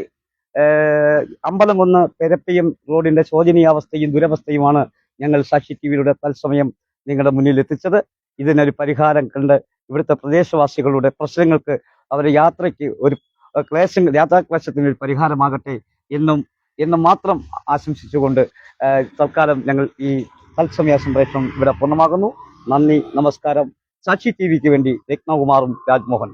അമ്പലംകുന്ന് പെരപ്പയും റോഡിന്റെ ശോചനീയാവസ്ഥയും ദുരവസ്ഥയുമാണ് ഞങ്ങൾ സാക്ഷി ടി വിയിലൂടെ തത്സമയം നിങ്ങളുടെ മുന്നിൽ എത്തിച്ചത്. ഇതിനൊരു പരിഹാരം കണ്ട് ഇവിടുത്തെ പ്രദേശവാസികളുടെ പ്രശ്നങ്ങൾക്ക് അവരുടെ യാത്രയ്ക്ക് ഒരു ക്ലേശം യാത്രാക്ലേശത്തിന് ഒരു പരിഹാരമാകട്ടെ എന്നും എന്നും മാത്രം ആശംസിച്ചുകൊണ്ട് തൽക്കാലം ഞങ്ങൾ ഈ തത്സമയ സംപ്രേഷണം ഇവിടെ പൂർണമാകുന്നു. നന്ദി നമസ്കാരം. സാക്ഷി ടി വിക്ക് വേണ്ടി രത്നകുമാറും രാജ്മോഹൻ.